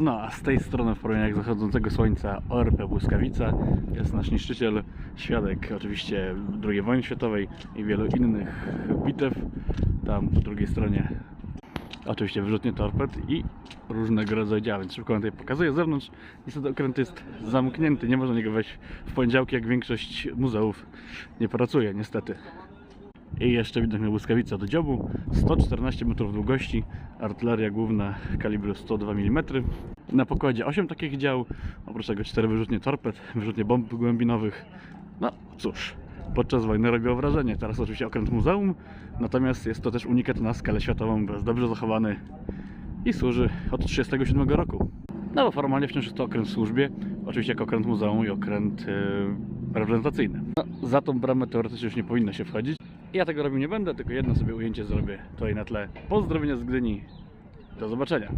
No a z tej strony w promieniach zachodzącego słońca ORP Błyskawica jest nasz niszczyciel, świadek oczywiście II wojny światowej i wielu innych bitew. Tam po drugiej stronie oczywiście wyrzutnie torped i różnego rodzaju działań. Więc Szybko wam tutaj pokazuję z zewnątrz. Niestety okręt jest zamknięty, nie można niego wejść w poniedziałki, jak większość muzeów nie pracuje, niestety. I jeszcze widok na błyskawica do dziobu, 114 metrów długości, artyleria główna kalibru 102 mm. Na pokładzie 8 takich dział, oprócz tego 4 wyrzutnie torped, wyrzutnie bomb głębinowych. No cóż, podczas wojny robiło wrażenie. Teraz oczywiście okręt muzeum, natomiast jest to też unikat na skalę światową, bo jest dobrze zachowany i służy od 1937 roku. No bo formalnie wciąż jest to okręt w służbie, oczywiście jako okręt muzeum i okręt yy, reprezentacyjny. No, za tą bramę teoretycznie już nie powinno się wchodzić. Ja tego robił nie będę, tylko jedno sobie ujęcie zrobię tutaj na tle. Pozdrowienia z Gdyni. Do zobaczenia.